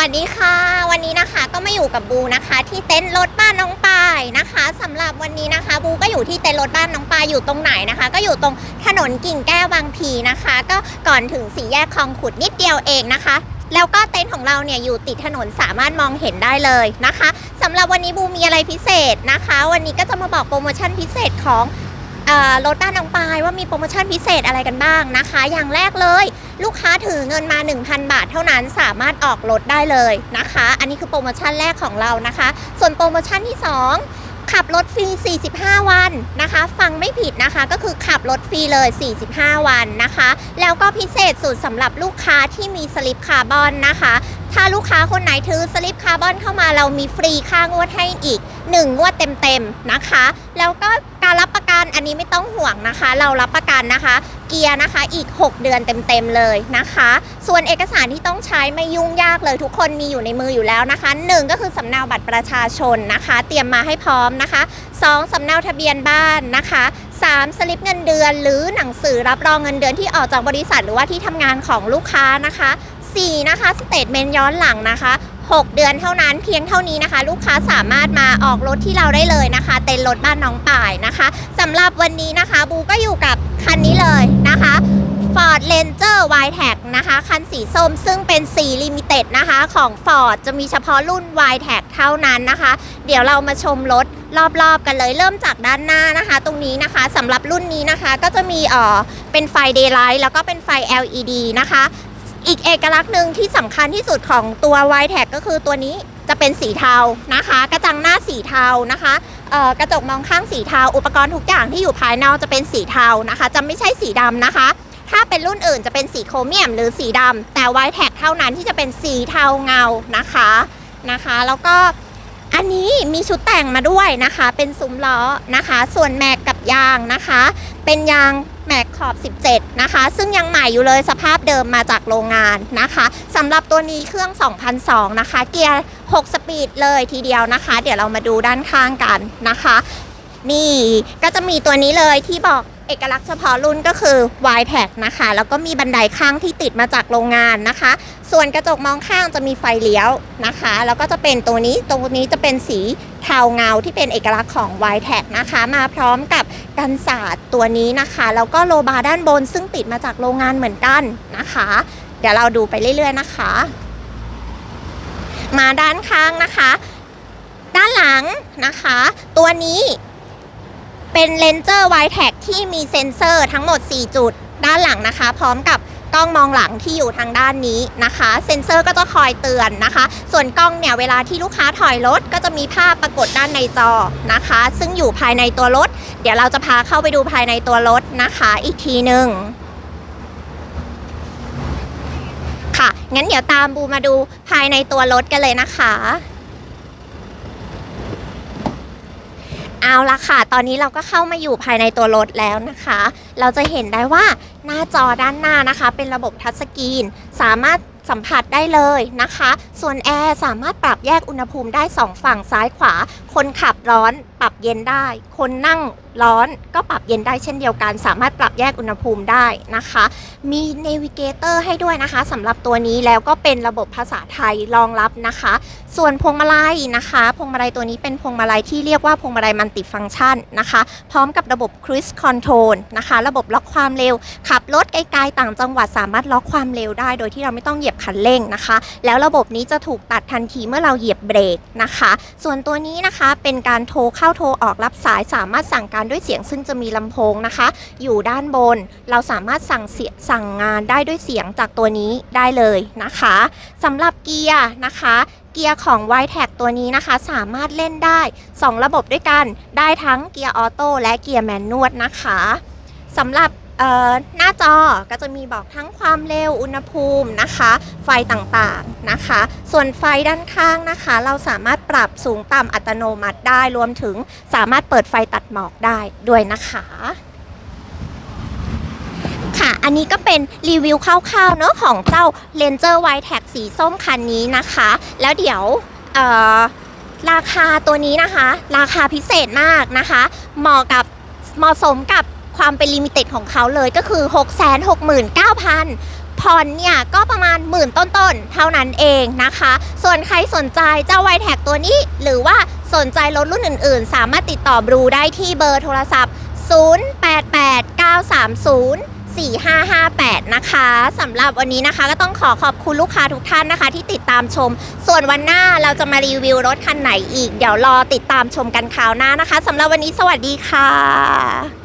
วัสดีค่ะ วันนี้นะคะก็มาอยู่กับบูนะคะ ที่เต็นท์รถบ้านน้องปายนะคะสำหรับวันนี้นะคะ บูก็อยู่ที่เต็นท์รถบ้านน้องปายอยู่ตรงไหนนะคะ ก็อยู่ตรงถนนกิ่งแก้วบางพีนะคะ ก็ก่อนถึงสี่แยกคลองขุดนิดเดียวเองนะคะ แล้วก็เต็นท์ของเราเนี่ยอยู่ติดถนนสามารถมองเห็นได้เลยนะคะสำหรับวันนี้บูมีอะไรพิเศษนะคะ วันนี้ก็จะมาบอกโปรโมชั่นพิเศษของ รถบ้านน้องปายว่ามีโปรโมชั่นพิเศษอะไรกันบ้างนะคะ อย่างแรกเลย ลูกค้าถือเงินมา 1,000 บาทเท่านั้นสามารถออกรถได้เลยนะคะ อันนี้คือโปรโมชั่นแรกของเรานะคะ ส่วนโปรโมชั่นที่ 2ขับรถฟรี 45 วันนะคะ ฟังไม่ผิดนะคะ ก็คือขับรถฟรีเลย 45 วันนะคะ แล้วก็พิเศษสุดสำหรับลูกค้าที่มีสลิปคาร์บอนนะคะ ถ้าลูกค้าคนไหนถือสลิปคาร์บอนเข้ามาเรามีฟรีค่างวดให้อีก 1 งวดเต็มๆนะคะ แล้วก็ อันนี้ไม่ต้องห่วงนะคะ เรารับประกันนะคะ เกียร์นะคะอีก 6 เดือนเต็มๆเลยนะคะ ส่วนเอกสารที่ต้องใช้ไม่ยุ่งยากเลยทุกคนมีอยู่ในมืออยู่แล้วนะคะ 1 ก็คือสำเนาบัตรประชาชนนะคะ เตรียมมาให้พร้อมนะคะ 2สำเนาทะเบียนบ้านนะคะ 3 สลิปเงินเดือน หรือหนังสือรับรองเงินเดือนที่ออกจากบริษัทหรือว่าที่ทำงานของลูกค้านะคะ 4 นะคะสเตทเมนต์ย้อนหลังนะคะ 6 เดือนเท่านั้นเพียงเท่านี้นะคะ ลูกค้าสามารถมาออกรถที่เราได้เลยนะคะ เต็นรถบ้านน้องป่ายนะคะสำหรับวันนี้นะคะบูก็อยู่กับคันนี้เลยนะคะ Ford Ranger y t a g นะคะ คันสีส้มซึ่งเป็นสีลิมิเต็ดนะคะของ Ford จะมีเฉพาะรุ่น y t a g เท่านั้นนะคะ เดี๋ยวเรามาชมรถรอบๆกันเลยเริ่มจากด้านหน้านะคะ ตรงนี้นะคะสำหรับรุ่นนี้นะคะก็จะมีเอ่อเป็นไฟ Daylight แล้วก็เป็นไฟ LED นะคะ อีกเอกลักษณ์หนึ่งที่สำคัญที่สุดของตัว y t a g ก็คือตัวนี้จะเป็นสีเทานะคะ กระจังหน้าสีเทานะคะกระจกมองข้างสีเทา อุปกรณ์ทุกอย่างที่อยู่ภายนอกจะเป็นสีเทานะคะ จะไม่ใช่สีดำนะคะ ถ้าเป็นรุ่นอื่นจะเป็นสีโครเมียมหรือสีดำแต่ y t a g เท่านั้นที่จะเป็นสีเทาเงานะคะนะคะ แล้วก็อันนี้มีชุดแต่งมาด้วยนะคะ เป็นซุ้มล้อนะคะ ส่วนแม็กกับยางนะคะ เป็นยาง แม็กขอบ 17 นะคะ ซึ่งยังใหม่อยู่เลยสภาพเดิมมาจากโรงงานนะคะสำหรับตัวนี้เครื่อง 2002 นะคะ เกียร์ 6 สปีดเลยทีเดียวนะคะ เดี๋ยวเรามาดูด้านข้างกันนะคะ นี่ก็จะมีตัวนี้เลยที่บอก เอกลักษณ์เฉพาะรุ่นก็คือ y p a c นะคะ แล้วก็มีบันไดข้างที่ติดมาจากโรงงานนะคะ ส่วนกระจกมองข้างจะมีไฟเลี้ยวนะคะ แล้วก็จะเป็นตัวนี้ตรงนี้จะเป็นสีเทาเงาที่เป็นเอกลักษณ์ของ y t a g นะคะ มาพร้อมกับกันศาสตร์ตัวนี้นะคะ แล้วก็โลบาร์ด้านบนซึ่งติดมาจากโรงงานเหมือนกันนะคะ เดี๋ยวเราดูไปเรื่อยๆนะคะ มาด้านข้างนะคะ ด้านหลังนะคะ ตัวนี้ เป็นเลนเจอร์ y t a g ที่มีเซ็นเซอร์ทั้งหมด 4 จุดด้านหลังนะคะ พร้อมกับกล้องมองหลังที่อยู่ทางด้านนี้นะคะ เซ็นเซอร์ก็จะคอยเตือนนะคะ ส่วนกล้องเนี่ยเวลาที่ลูกค้าถอยรถก็จะมีภาพปรากฏด้านในจอนะคะ ซึ่งอยู่ภายในตัวรถ เดี๋ยวเราจะพาเข้าไปดูภายในตัวรถนะคะ อีกทีหนึ่งค่ะงั้นเดี๋ยวตามบูมาดูภายในตัวรถกันเลยนะคะ เอาละค่ะ ตอนนี้เราก็เข้ามาอยู่ภายในตัวรถแล้วนะคะ เราจะเห็นได้ว่าหน้าจอด้านหน้านะคะ เป็นระบบทัชสกรีน สามารถสัมผัสได้เลยนะคะ ส่วนแอร์สามารถปรับแยกอุณหภูมิได้ 2 ฝั่งซ้ายขวา คนขับร้อนปรับเย็นได้ คนนั่ง ร้อนก็ปรับเย็นได้เช่นเดียวกัน สามารถปรับแยกอุณหภูมิได้นะคะ มีเนวิเกเตอร์ให้ด้วยนะคะสำหรับตัวนี้แล้วก็เป็นระบบภาษาไทยรองรับนะคะ ส่วนพวงมาลัยนะคะพวงมาลัยตัวนี้เป็นพวงมาลัยที่เรียกว่าพวงมาลัยมัลติฟังก์ชันนะคะ พร้อมกับระบบ Cruise Control นะคะ ระบบล็อกความเร็ว ขับรถไกลๆต่างจังหวัดสามารถล็อกความเร็วได้ โดยที่เราไม่ต้องเหยียบคันเร่งนะคะ แล้วระบบนี้จะถูกตัดทันทีเมื่อเราเหยียบเบรกนะคะ ส่วนตัวนี้นะคะเป็นการโทรเข้าโทรออกรับสายสามารถสั่งการด้วยเสียงซึ่งจะมีลำโพงนะคะ อยู่ด้านบน เราสามารถสั่งเสียสั่งงานได้ด้วยเสียงจากตัวนี้ได้เลยนะคะสำหรับเกียร์นะคะเกียร์ของ y t a g ตัวนี้นะคะสามารถเล่นได้ 2 ระบบด้วยกัน ได้ทั้งเกียร์ออโต้และเกียร์แมนนวลนะคะสำหรับ หน้าจอก็จะมีบอกทั้งความเร็วอุณหภูมินะคะ ไฟต่างๆนะคะ ส่วนไฟด้านข้างนะคะ เราสามารถปรับสูงต่ำอัตโนมัติได้รวมถึงสามารถเปิดไฟตัดหมอกได้ด้วยนะคะค่ะ อันนี้ก็เป็นรีวิวคร่าวๆเนอะของเจ้า Ranger y t a g สีส้มคันนี้นะคะ แล้วเดี๋ยวราคาตัวนี้นะคะ ราคาพิเศษมากนะคะ เหมาะกับเหมาะสมกับ ความเป็นลิมิเต็ดของเขาเลยก็คือ 669,000ผ่อนเนี่ยก็ประมาณหมื่นต้นๆ เท่านั้นเองนะคะ ส่วนใครสนใจเจ้าไวแท็กตัวนี้ หรือว่าสนใจรถรุ่นอื่นๆ สามารถติดต่อบรูได้ที่เบอร์โทรศัพท์ 088930 4558 นะคะสำหรับวันนี้นะคะก็ต้องขอขอบคุณลูกค้าทุกท่านนะคะ ที่ติดตามชม ส่วนวันหน้าเราจะมารีวิวรถคันไหนอีก เดี๋ยวรอติดตามชมกันคราวหน้านะคะสำหรับวันนี้สวัสดีค่ะ